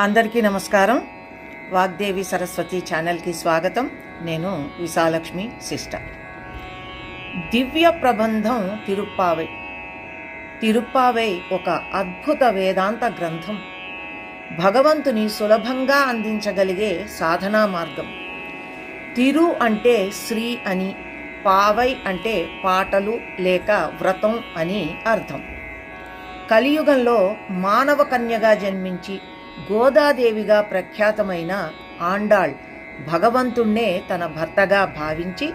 అందరికీ నమస్కారం. వాగ్దేవి సరస్వతి ఛానల్కి స్వాగతం. నేను విశాలక్ష్మి సిస్టర్. దివ్య ప్రబంధం తిరుప్పావై. తిరుప్పావై ఒక అద్భుత వేదాంత గ్రంథం. భగవంతుని సులభంగా అందించగలిగే సాధనా మార్గం. తిరు అంటే శ్రీ అని పావై అంటే పాటలు లేక వ్రతం అని అర్థం. కలియుగంలో మానవ కన్యగా జన్మించి గోదాదేవిగా ప్రఖ్యాతమైన ఆండాళ్ భగవంతుణ్ణే తన భర్తగా భావించి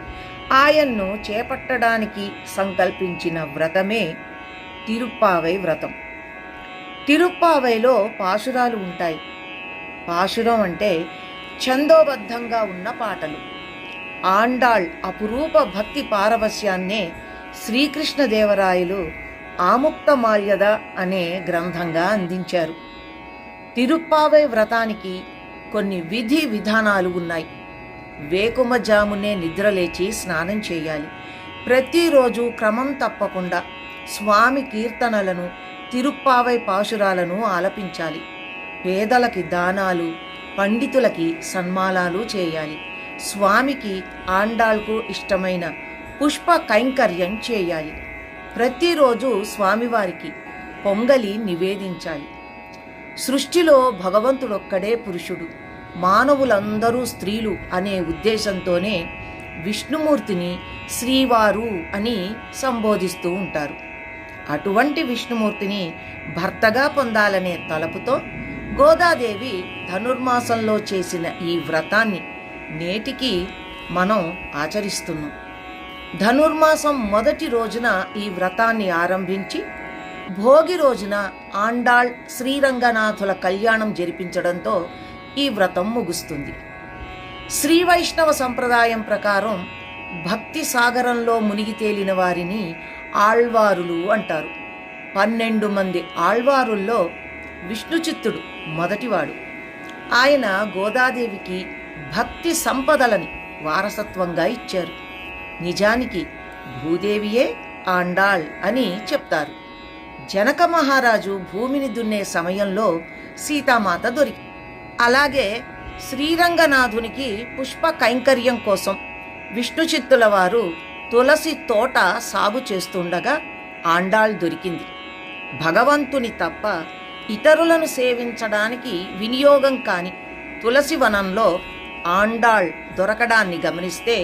ఆయన్ను చేపట్టడానికి సంకల్పించిన వ్రతమే తిరుప్పావై వ్రతం. తిరుప్పావైలో పాశురాలు ఉంటాయి. పాశురం అంటే ఛందోబద్ధంగా ఉన్న పాటలు. ఆండాళ్ అపురూప భక్తి పారవస్యాన్నే శ్రీకృష్ణదేవరాయలు ఆముక్తమాల్యద అనే గ్రంథంగా అందించారు. తిరుప్పావై వ్రతానికి కొన్ని విధి విధానాలు ఉన్నాయి. వేకుమజామునే నిద్రలేచి స్నానం చేయాలి. ప్రతిరోజు క్రమం తప్పకుండా స్వామి కీర్తనలను తిరుప్పావై పాశురాలను ఆలపించాలి. పేదలకి దానాలు పండితులకి సన్మానాలు చేయాలి. స్వామికి ఆండాళ్కు ఇష్టమైన పుష్ప కైంకర్యం చేయాలి. ప్రతిరోజు స్వామివారికి పొంగలి నివేదించాలి. సృష్టిలో భగవంతుడొక్కడే పురుషుడు. మానవులందరూ స్త్రీలు అనే ఉద్దేశంతోనే విష్ణుమూర్తిని శ్రీవారు అని సంబోధిస్తూ ఉంటారు. అటువంటి విష్ణుమూర్తిని భర్తగా పొందాలనే తలపుతో గోదాదేవి ధనుర్మాసంలో చేసిన ఈ వ్రతాన్ని నేటికి మనం ఆచరిస్తున్నాం. ధనుర్మాసం మొదటి రోజున ఈ వ్రతాన్ని ఆరంభించి భోగి రోజున ఆండాళ్ శ్రీరంగనాథుల కళ్యాణం జరిపించడంతో ఈ వ్రతం ముగుస్తుంది. శ్రీ వైష్ణవ సంప్రదాయం ప్రకారం భక్తి సాగరంలో మునిగి తేలిన వారిని ఆళ్వారులు అంటారు. పన్నెండు మంది ఆళ్వారుల్లో విష్ణుచిత్తుడు మొదటివాడు. ఆయన గోదాదేవికి భక్తి సంపదలని వారసత్వంగా ఇచ్చారు. నిజానికి భూదేవియే ఆండాళ్ అని చెప్తారు. జనక మహారాజు భూమిని దున్నే సమయంలో సీతామాత దొరికి. అలాగే శ్రీరంగనాథునికి పుష్ప కైంకర్యం కోసం విష్ణుచిత్తుల వారు తులసి తోట సాగు చేస్తుండగా ఆండాళ్ దొరికింది. భగవంతుని తప్ప ఇతరులను సేవించడానికి వినియోగం కాని తులసి వనంలో ఆండాళ్ దొరకడాన్ని గమనిస్తే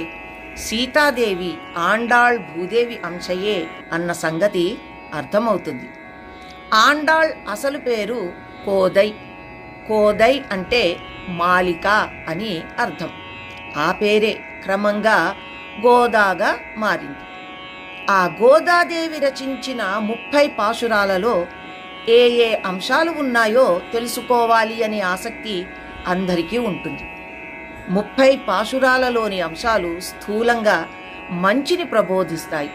సీతాదేవి ఆండాళ్ భూదేవి అంశయే అన్న సంగతి అర్థమవుతుంది. ఆండాళ్ అసలు పేరు కోదై. కోదై అంటే మాలిక అని అర్థం. ఆ పేరే క్రమంగా గోదాగా మారింది. ఆ గోదాదేవి రచించిన ముప్పై పాశురాలలో ఏ ఏ అంశాలు ఉన్నాయో తెలుసుకోవాలి అనే ఆసక్తి అందరికీ ఉంటుంది. ముప్పై పాశురాలలోని అంశాలు స్థూలంగా మంచిని ప్రబోధిస్తాయి.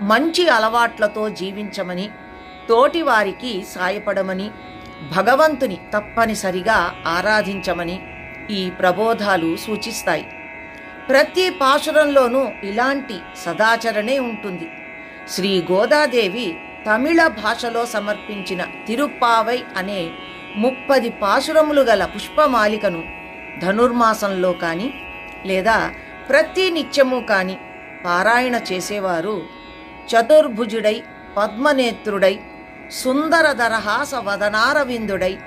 మంచి అలవాట్లతో జీవించమని తోటివారికి సాయపడమని భగవంతుని తప్పనిసరిగా ఆరాధించమని ఈ ప్రబోధాలు సూచిస్తాయి. ప్రతి పాశురంలోనూ ఇలాంటి సదాచరణే ఉంటుంది. శ్రీ గోదాదేవి తమిళ భాషలో సమర్పించిన తిరుప్పావై అనే ముప్పది పాశురములు గల పుష్పమాలికను ధనుర్మాసంలో కానీ లేదా ప్రతి నిత్యము కానీ పారాయణ చేసేవారు చతుర్భుజుడై పద్మనేత్రుడై సుందరధరహాస వదనారవిందుడై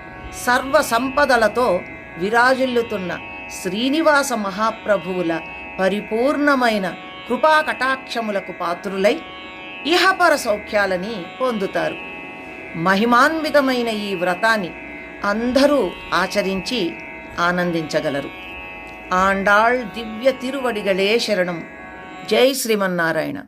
సర్వ సంపదలతో విరాజిల్లుతున్న శ్రీనివాస మహాప్రభువుల పరిపూర్ణమైన కృపా కటాక్షములకు పాత్రులై ఇహపర సౌఖ్యాలని పొందుతారు. మహిమాన్వితమైన ఈ వ్రతాన్ని అందరూ ఆచరించి ఆనందించగలరు. ఆండాళ్ దివ్య తిరువడిగళే శరణం. జై శ్రీమన్నారాయణ.